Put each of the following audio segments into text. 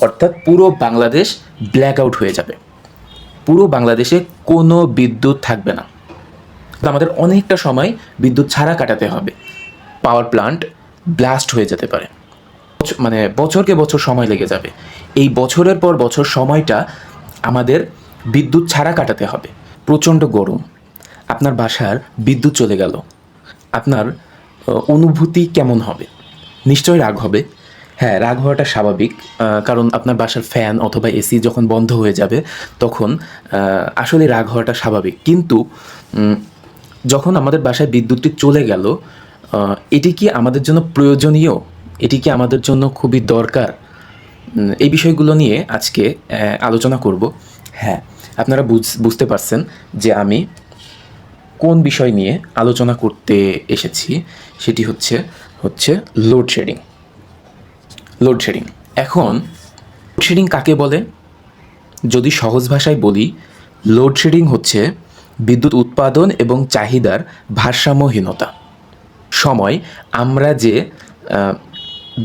অর্থাৎ পুরো Bangladesh black out হয়ে যাবে। পুরো বাংলাদেশে কোনো বিদ্যুৎ থাকবে না। আমাদের অনেকটা সময় বিদ্যুৎ ছাড়া কাটাতে হবে। পাওয়ার প্লান্ট ব্লাস্ট হয়ে যেতে পারে। মানে বছরকে বছর সময় লেগে যাবে। এই বছরের পর বছর সময়টা আমাদের বিদ্যুৎ ছাড়া কাটাতে হবে। প্রচণ্ড গরম। আপনার বাসার বিদ্যুৎ চলে গেল। আপনার অনুভূতি কেমন হবে? নিশ্চয়ই রাগ হবে। হ্যাঁ রাগ হওয়াটা স্বাভাবিক কারণ আপনার বাসার ফ্যান অথবা এসি যখন বন্ধ হয়ে যাবে, তখন আসলে রাগ হওয়াটা স্বাভাবিক। কিন্তু যখন আমাদের বাসায় বিদ্যুৎটি চলে গেল এটি কি আমাদের জন্য প্রয়োজনীয়? এটি কি আমাদের জন্য খুবই দরকার? এই বিষয়গুলো নিয়ে আজকে আলোচনা করব। হ্যাঁ আপনারা বুঝ- বুঝতে পারছেন যে আমি কোন বিষয় নিয়ে আলোচনা করতে এসেছি, সেটি হচ্ছে হচ্ছে লোডশেডিং লোডশেডিং এখন লোডশেডিং কাকে বলে? যদি সহজ ভাষায় বলি লোডশেডিং হচ্ছে বিদ্যুৎ উৎপাদন এবং চাহিদার ভারসাম্যহীনতা। সময়, আমরা যে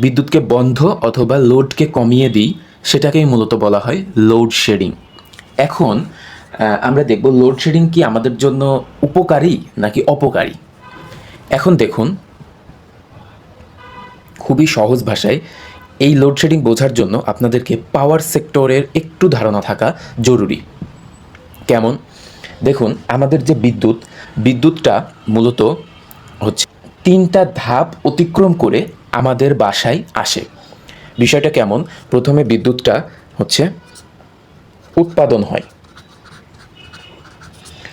বিদ্যুৎকে বন্ধ অথবা লোডকে কমিয়ে দিই, সেটাকেই মূলত বলা হয় লোডশেডিং এখন আমরা দেখব লোডশেডিং কি আমাদের জন্য উপকারী নাকি অপকারী? এখন দেখুন, খুবই সহজ ভাষায় এই লোডশেডিং বোঝার জন্য আপনাদেরকে পাওয়ার সেক্টরের একটু ধারণা থাকা জরুরি। কেমন? দেখুন, আমাদের যে বিদ্যুৎ, বিদ্যুৎটা মূলত হচ্ছে তিনটা ধাপ অতিক্রম করে আমাদের বাসায় আসে। বিষয়টা কেমন? প্রথমে বিদ্যুৎটা হচ্ছে উৎপাদন হয়।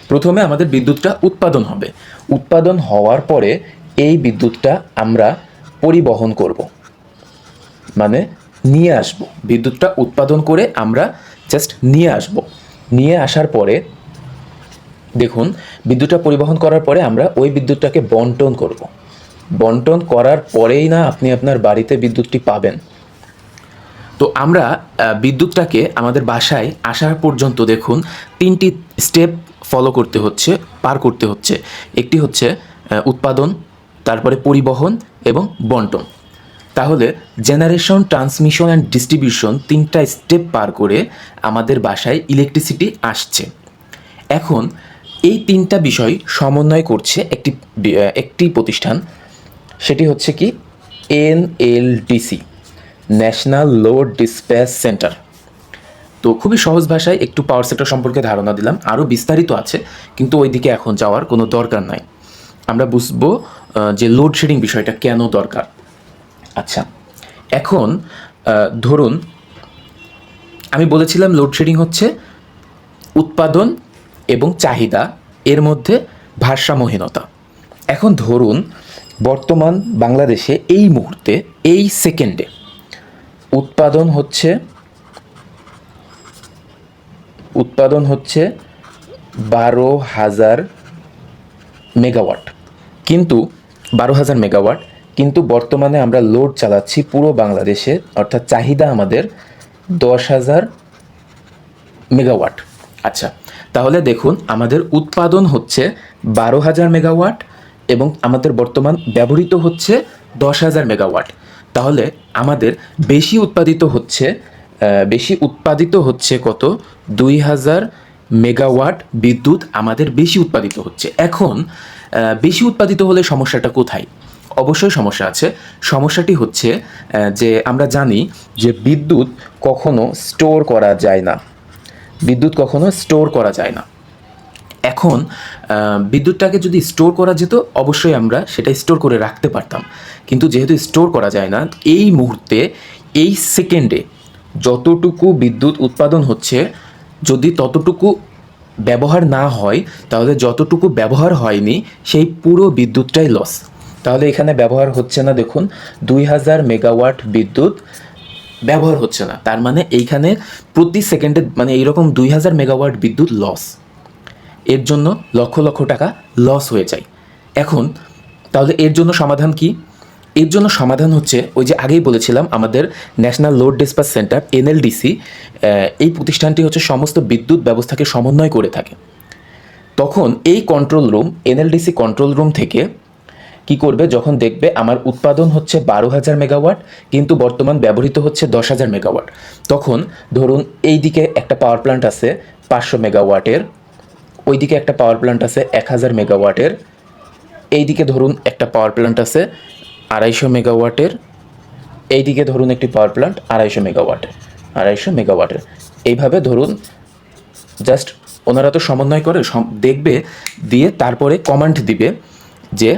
প্রথমে আমাদের বিদ্যুৎটা উৎপাদন হবে। উৎপাদন হওয়ার পরে এই বিদ্যুৎটা আমরা পরিবহন করব। মানে নিয়ে আসব। বিদ্যুৎটা উৎপাদন করে আমরা জাস্ট নিয়ে আসব। নিয়ে আসার পরে, দেখুন, বিদ্যুৎটা পরিবহন করার পরে আমরা ওই বিদ্যুৎটাকে বন্টন করব। বন্টন করার পরেই না আপনি আপনার বাড়িতে বিদ্যুৎটি পাবেন। তো আমরা বিদ্যুৎটাকে আমাদের বাসায় আসার পর্যন্ত দেখুন, তিনটি স্টেপ ফলো করতে হচ্ছে, পার করতে হচ্ছে। একটি হচ্ছে উৎপাদন, তারপরে পরিবহন এবং বন্টন। তাহলে জেনারেশন, ট্রান্সমিশন অ্যান্ড ডিস্ট্রিবিউশন তিনটা স্টেপ পার করে আমাদের বাসায় ইলেকট্রিসিটি আসছে। এখন এই তিনটা বিষয় সমন্বয় করছে একটি একটি প্রতিষ্ঠান, সেটি হচ্ছে কি? NLDC national load dispatch centre. তো খুবই সহজ ভাষায় একটু পাওয়ার সেক্টর সম্পর্কে ধারণা দিলাম, আরও বিস্তারিত আছে, কিন্তু ওইদিকে এখন যাওয়ার কোনো দরকার নাই। আমরা বুঝব যে লোডশেডিং বিষয়টা কেন দরকার। আচ্ছা এখন ধরুন, আমি বলেছিলাম লোডশেডিং হচ্ছে উৎপাদন এবং চাহিদা, এর মধ্যে ভারসাম্যহীনতা। এখন ধরুন, বর্তমান বাংলাদেশে এই মুহূর্তে, এই সেকেন্ডে উৎপাদন হচ্ছে উৎপাদন হচ্ছে বারো হাজার মেগাওয়াট। কিন্তু বারো হাজার মেগাওয়াট কিন্তু বর্তমানে আমরা লোড চালাচ্ছি পুরো বাংলাদেশে অর্থাৎ চাহিদা আমাদের দশ হাজার মেগাওয়াট আচ্ছা তাহলে দেখুন, আমাদের উৎপাদন হচ্ছে বারো হাজার মেগাওয়াট এবং আমাদের বর্তমান ব্যবহৃত হচ্ছে দশ হাজার মেগাওয়াট তাহলে আমাদের বেশি উৎপাদিত হচ্ছে বেশি উৎপাদিত হচ্ছে কত? দুই হাজার মেগাওয়াট বিদ্যুৎ আমাদের বেশি উৎপাদিত হচ্ছে। এখন বেশি উৎপাদিত হলে সমস্যাটা কোথায়? অবশ্যই সমস্যা আছে। সমস্যাটি হচ্ছে যে আমরা জানি যে বিদ্যুৎ কখনো স্টোর করা যায় না। বিদ্যুৎ কখনো স্টোর করা যায় না। এখন বিদ্যুৎটাকে যদি স্টোর করা যেত, অবশ্যই আমরা সেটা স্টোর করে রাখতে পারতাম। কিন্তু যেহেতু স্টোর করা যায় না, এই মুহূর্তে, এই সেকেন্ডে যতটুকু বিদ্যুৎ উৎপাদন হচ্ছে, যদি ততটুকু ব্যবহার না হয়, তাহলে যতটুকু ব্যবহার হয়নি, সেই পুরো বিদ্যুৎটাই লস তাহলে এখানে ব্যবহার হচ্ছে না, দেখুন, দুই হাজার মেগাওয়াট বিদ্যুৎ ব্যবহার হচ্ছে না। তার মানে এইখানে প্রতি সেকেন্ডে মানে এইরকম দুই হাজার মেগাওয়াট বিদ্যুৎ লস এর জন্য লক্ষ লক্ষ টাকা লস হয়ে যায়। এখন, তাহলে এর জন্য সমাধান কি? এর জন্য সমাধান হচ্ছে, ওই যে আগেই বলেছিলাম, আমাদের national load dispatch centre NLDC এই প্রতিষ্ঠানটি হচ্ছে সমস্ত বিদ্যুৎ ব্যবস্থাকে সমন্বয় করে থাকে। তখন এই control room NLDC control room থেকে কি করবে যখন দেখবে আমার উৎপাদন হচ্ছে বারো হাজার মেগাওয়াট, কিন্তু বর্তমান ব্যবহৃত হচ্ছে দশ হাজার মেগাওয়াট। তখন ধরুন এই দিকে একটা পাওয়ার প্ল্যান্ট আছে পাঁচশো মেগাওয়াটের, ওইদিকে একটা পাওয়ার প্ল্যান্ট আছে এক হাজার মেগাওয়াটের, এইদিকে ধরুন একটা পাওয়ার প্ল্যান্ট আছে আড়াইশো মেগাওয়াটের, এইদিকে ধরুন একটি পাওয়ার প্ল্যান্ট আড়াইশো মেগাওয়াটের আড়াইশো মেগাওয়াটের। এইভাবে ধরুন জাস্ট ওনারা তো সমন্বয় করে দেখবে, দিয়ে তারপরে কমান্ড দিবে যে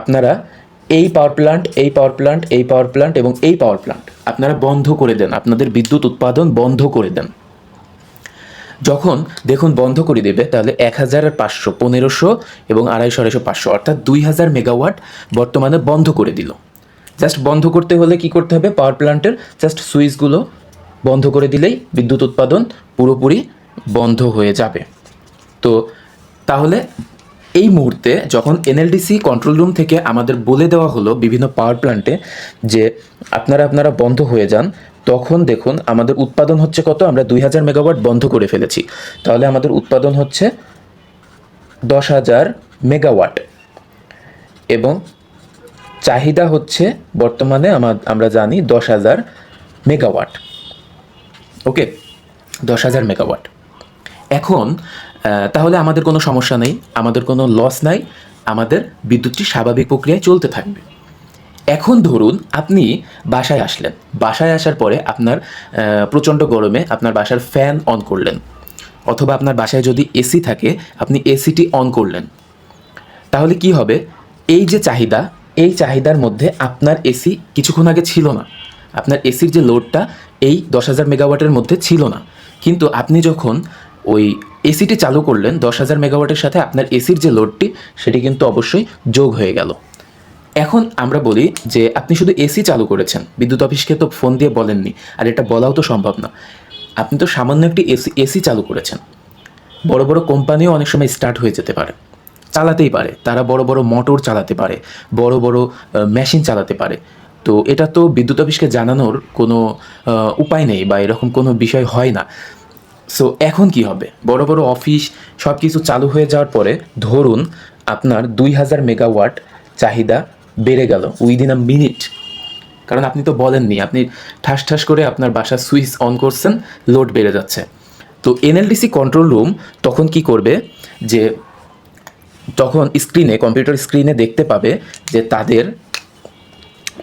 আপনারা এই পাওয়ার প্ল্যান্ট এই পাওয়ার প্ল্যান্ট এই পাওয়ার প্ল্যান্ট এবং এই পাওয়ার প্ল্যান্ট আপনারা বন্ধ করে দেন, আপনাদের বিদ্যুৎ উৎপাদন বন্ধ করে দেন। যখন দেখুন বন্ধ করে দেবে, তাহলে এক হাজার পাঁচশো, পনেরোশো এবং আড়াইশো আড়াইশো, পাঁচশো অর্থাৎ দুই হাজার মেগাওয়াট বর্তমানে বন্ধ করে দিল। জাস্ট বন্ধ করতে হলে কি করতে হবে? পাওয়ার প্ল্যান্টের জাস্ট সুইচগুলো বন্ধ করে দিলেই বিদ্যুৎ উৎপাদন পুরোপুরি বন্ধ হয়ে যাবে। তো তাহলে এই মুহূর্তে যখন এনএলডিসি কন্ট্রোল রুম থেকে আমাদের বলে দেওয়া হলো বিভিন্ন পাওয়ার প্ল্যান্টে যে আপনারা আপনারা বন্ধ হয়ে যান, তখন দেখুন আমাদের উৎপাদন হচ্ছে কত? আমরা দুই হাজার মেগাওয়াট বন্ধ করে ফেলেছি। তাহলে আমাদের উৎপাদন হচ্ছে দশ হাজার মেগাওয়াট এবং চাহিদা হচ্ছে বর্তমানে আমা- আমরা জানি দশ হাজার মেগাওয়াট ওকে দশ হাজার মেগাওয়াট এখন তাহলে আমাদের কোনো সমস্যা নেই, আমাদের কোনো লস নাই, আমাদের বিদ্যুৎটি স্বাভাবিক প্রক্রিয়ায় চলতে থাকবে। এখন ধরুন আপনি বাসায় আসলেন, বাসায় আসার পরে আপনার প্রচণ্ড গরমে আপনার বাসার ফ্যান অন করলেন, অথবা আপনার বাসায় যদি এসি থাকে, আপনি এসিটি অন করলেন। তাহলে কি হবে? এই যে চাহিদা, এই চাহিদার মধ্যে আপনার এসি কিছুক্ষণ আগে ছিল না। আপনার এসির যে লোডটা এই দশ হাজার মেগাওয়াটের মধ্যে ছিল না। কিন্তু আপনি যখন ওই এসিটি চালু করলেন দশ হাজার মেগাওয়াটের সাথে আপনার এসির যে লোডটি, সেটি কিন্তু অবশ্যই যোগ হয়ে গেল। এখন আমরা বলি যে আপনি শুধু এসি চালু করেছেন, বিদ্যুৎ অফিসকে তো ফোন দিয়ে বলেননি, আর এটা বলাও তো সম্ভব না। আপনি তো সামান্য একটি এসি এসি চালু করেছেন। বড় বড় কোম্পানিও অনেক সময় স্টার্ট হয়ে যেতে পারে, চালাতেই পারে। তারা বড় বড় মোটর চালাতে পারে, বড় বড় মেশিন চালাতে পারে। তো এটা তো বিদ্যুৎ অফিসকে জানানোর কোনো উপায় নেই বা এরকম কোনো বিষয় হয় না। সো এখন কি হবে? বড় বড় অফিস সব কিছু চালু হয়ে যাওয়ার পরে ধরুন আপনার দুই হাজার মেগাওয়াট চাহিদা বেড়ে গেল উইদিন আ মিনিট কারণ আপনি তো বলেননি, আপনি ঠাস ঠাস করে আপনার বাসার সুইচ অন করছেন লোড বেড়ে যাচ্ছে। তো এনএলডিসি কন্ট্রোল রুম তখন কি করবে? যে তখন স্ক্রিনে কম্পিউটার স্ক্রিনে দেখতে পাবে যে তাদের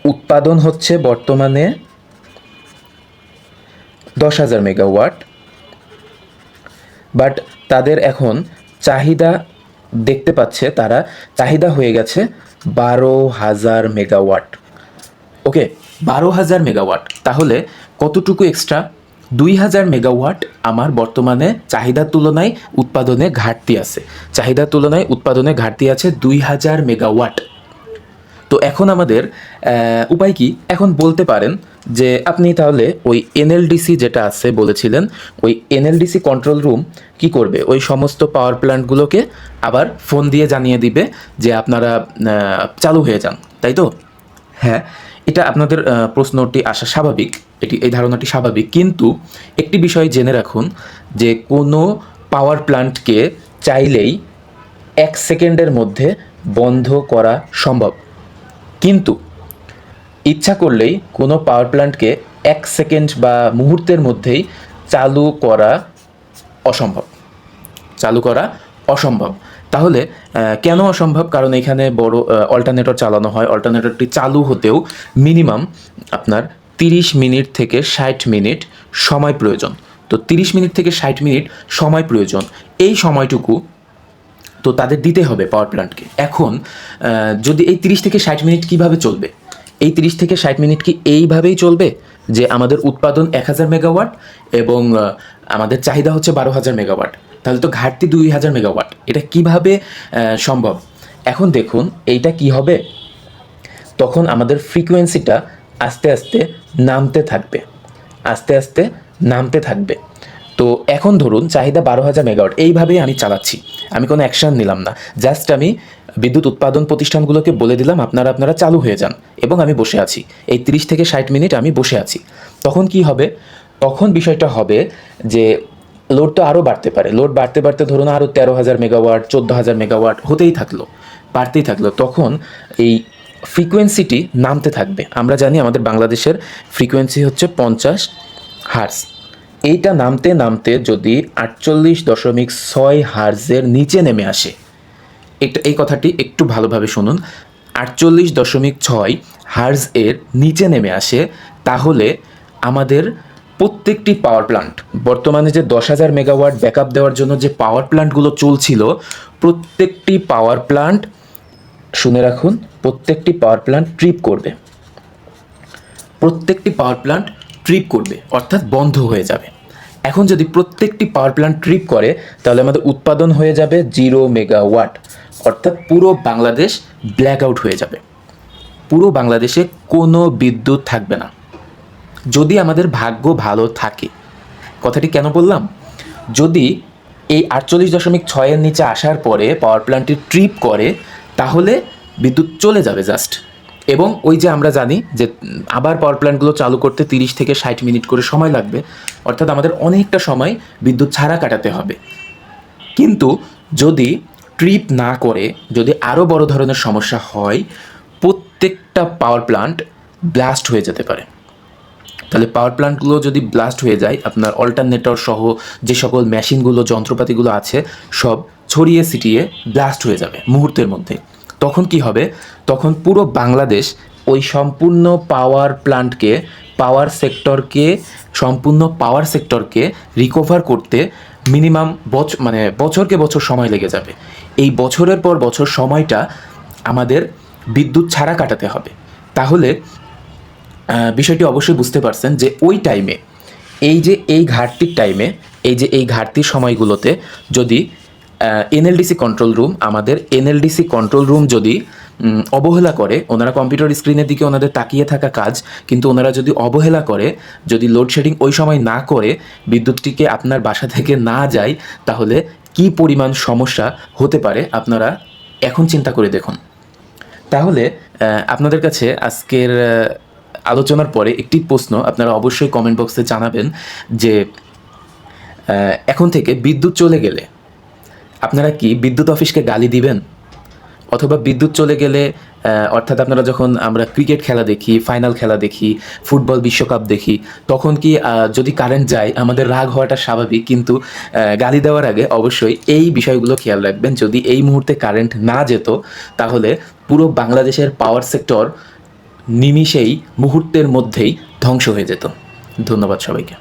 উৎপাদন হচ্ছে বর্তমানে দশ হাজার মেগাওয়াট বাট তাদের এখন চাহিদা দেখতে পাচ্ছে তারা। চাহিদা হয়ে গেছে বারো হাজার মেগাওয়াট। ওকে, বারো হাজার মেগাওয়াট। তাহলে কতটুকু এক্সট্রা দুই হাজার মেগাওয়াট আমার বর্তমানে চাহিদার তুলনায় উৎপাদনে ঘাটতি আছে। চাহিদার তুলনায় উৎপাদনে ঘাটতি আছে দুই হাজার মেগাওয়াট। তো এখন আমাদের উপায় কি? এখন বলতে পারেন যে আপনি তাহলে ওই এনএলডিসি যেটা আছে বলেছিলেন ওই এনএলডিসি কন্ট্রোল রুম কি করবে? ওই সমস্ত পাওয়ার প্ল্যান্টগুলোকে আবার ফোন দিয়ে জানিয়ে দিবে যে আপনারা চালু হয়ে যান তাই তো? হ্যাঁ। এটা আপনাদের প্রশ্নটি আসা স্বাভাবিক এটি এই ধারণাটি স্বাভাবিক কিন্তু একটি বিষয় জেনে রাখুন যে কোনো পাওয়ার প্ল্যান্টকে চাইলেই এক সেকেন্ডের মধ্যে বন্ধ করা সম্ভব। কিন্তু ইচ্ছা করলেই কোনো পাওয়ার প্ল্যান্টকে এক সেকেন্ড বা মুহূর্তের মধ্যেই চালু করা অসম্ভব। চালু করা অসম্ভব। তাহলে কেন অসম্ভব? কারণ এখানে বড় অল্টারনেটর চালানো হয়। অল্টারনেটরটি চালু হতেও মিনিমাম আপনার তিরিশ মিনিট থেকে ষাট মিনিট সময় প্রয়োজন। তো তিরিশ মিনিট থেকে ষাট মিনিট সময় প্রয়োজন। এই সময়টুকু তো তাদের দিতে হবে পাওয়ার প্ল্যান্টকে এখন যদি এই তিরিশ থেকে ষাট মিনিট কীভাবে চলবে? এই তিরিশ থেকে ষাট মিনিট কি এইভাবেই চলবে যে আমাদের উৎপাদন এক হাজার মেগাওয়াট এবং আমাদের চাহিদা হচ্ছে বারো হাজার মেগাওয়াট তাহলে তো ঘাটতি দুই হাজার মেগাওয়াট এটা কীভাবে সম্ভব? এখন দেখুন, এইটা কি হবে? তখন আমাদের ফ্রিকোয়েন্সিটা আস্তে আস্তে নামতে থাকবে। আস্তে আস্তে নামতে থাকবে। তো এখন ধরুন চাহিদা বারো হাজার মেগাওয়াট, এইভাবেই আমি চালাচ্ছি। আমি কোনো অ্যাকশন নিলাম না। জাস্ট আমি বিদ্যুৎ উৎপাদন প্রতিষ্ঠানগুলোকে বলে দিলাম, আপনারা আপনারা চালু হয়ে যান। এবং আমি বসে আছি। এই তিরিশ থেকে ষাট মিনিট আমি বসে আছি। তখন কি হবে? তখন বিষয়টা হবে যে লোড তো আরও বাড়তে পারে। লোড বাড়তে বাড়তে ধরুন আরও তেরো হাজার মেগাওয়াট, চোদ্দ হাজার মেগাওয়াট হতেই থাকল, বাড়তেই থাকল। তখন এই ফ্রিকোয়েন্সিটি নামতে থাকবে। আমরা জানি আমাদের বাংলাদেশের ফ্রিকোয়েন্সি হচ্ছে পঞ্চাশ হার্স এইটা নামতে নামতে যদি আটচল্লিশ দশমিক ছয় হার্জের নিচে নেমে আসে, এটা এই কথাটি একটু ভালোভাবে শুনুন, আটচল্লিশ দশমিক ছয় হার্জ এর নিচে নেমে আসে, তাহলে আমাদের প্রত্যেকটি পাওয়ার প্লান্ট, বর্তমানে যে দশ হাজার মেগাওয়াট ব্যাকআপ দেওয়ার জন্য যে পাওয়ার প্লান্টগুলো চলছিল, প্রত্যেকটি পাওয়ার প্লান্ট, শুনে রাখুন, প্রত্যেকটি পাওয়ার প্লান্ট ট্রিপ করবে। প্রত্যেকটি পাওয়ার প্লান্ট ট্রিপ করবে, অর্থাৎ বন্ধ হয়ে যাবে। এখন যদি প্রত্যেকটি পাওয়ার প্ল্যান্ট ট্রিপ করে, তাহলে আমাদের উৎপাদন হয়ে যাবে জিরো মেগাওয়াট অর্থাৎ পুরো বাংলাদেশ ব্ল্যাক আউট হয়ে যাবে। পুরো বাংলাদেশে কোনো বিদ্যুৎ থাকবে না। যদি আমাদের ভাগ্য ভালো থাকে, কথাটি কেন বললাম? যদি এই আটচল্লিশ দশমিক ছয়ের নিচে আসার পরে পাওয়ার প্ল্যান্টটি ট্রিপ করে, তাহলে বিদ্যুৎ চলে যাবে জাস্ট এবং ওই যে আমরা জানি যে আবার পাওয়ার প্ল্যান্টগুলো চালু করতে তিরিশ থেকে ষাট মিনিট করে সময় লাগবে। অর্থাৎ আমাদের অনেকটা সময় বিদ্যুৎ ছাড়া কাটাতে হবে। কিন্তু যদি ট্রিপ না করে, যদি আরও বড় ধরনের সমস্যা হয়, প্রত্যেকটা পাওয়ার প্লান্ট ব্লাস্ট হয়ে যেতে পারে। তাহলে পাওয়ার প্ল্যান্টগুলো যদি ব্লাস্ট হয়ে যায়, আপনার অল্টারনেটর সহ যে সকল মেশিনগুলো যন্ত্রপাতিগুলো আছে, সব ছড়িয়ে ছিটিয়ে ব্লাস্ট হয়ে যাবে মুহূর্তের মধ্যে। তখন কি হবে? তখন পুরো বাংলাদেশ ওই সম্পূর্ণ পাওয়ার প্লান্টকে পাওয়ার সেক্টরকে সম্পূর্ণ পাওয়ার সেক্টরকে রিকভার করতে মিনিমাম বছর মানে বছরকে বছর সময় লেগে যাবে। এই বছরের পর বছর সময়টা আমাদের বিদ্যুৎ ছাড়া কাটাতে হবে। তাহলে বিষয়টি অবশ্যই বুঝতে পারছেন যে ওই টাইমে এই যে এই ঘাটতির টাইমে এই যে এই ঘাটতির সময়গুলোতে যদি এনএলডিসি কন্ট্রোল রুম আমাদের এনএলডিসি কন্ট্রোল রুম যদি অবহেলা করে, ওনারা কম্পিউটার স্ক্রিনের দিকে ওনাদের তাকিয়ে থাকা কাজ, কিন্তু ওনারা যদি অবহেলা করে, যদি লোডশেডিং ওই সময় না করে, বিদ্যুৎটিকে আপনার বাসা থেকে না যায়, তাহলে কি পরিমাণ সমস্যা হতে পারে, আপনারা এখন চিন্তা করে দেখুন। তাহলে আপনাদের কাছে আজকের আলোচনার পরে একটি প্রশ্ন, আপনারা অবশ্যই কমেন্ট বক্সে জানাবেন যে এখন থেকে বিদ্যুৎ চলে গেলে আপনারা কি বিদ্যুৎ অফিসকে গালি দিবেন? অথবা বিদ্যুৎ চলে গেলে অর্থাৎ আপনারা যখন আমরা ক্রিকেট খেলা দেখি ফাইনাল খেলা দেখি, ফুটবল বিশ্বকাপ দেখি, তখন কি যদি কারেন্ট যায়, আমাদের রাগ হওয়াটা স্বাভাবিক, কিন্তু গালি দেওয়ার আগে অবশ্যই এই বিষয়গুলো খেয়াল রাখবেন। যদি এই মুহূর্তে কারেন্ট না যেত, তাহলে পুরো বাংলাদেশের পাওয়ার সেক্টর নিমিষেই মুহূর্তের মধ্যেই ধ্বংস হয়ে যেত। ধন্যবাদ সবাইকে।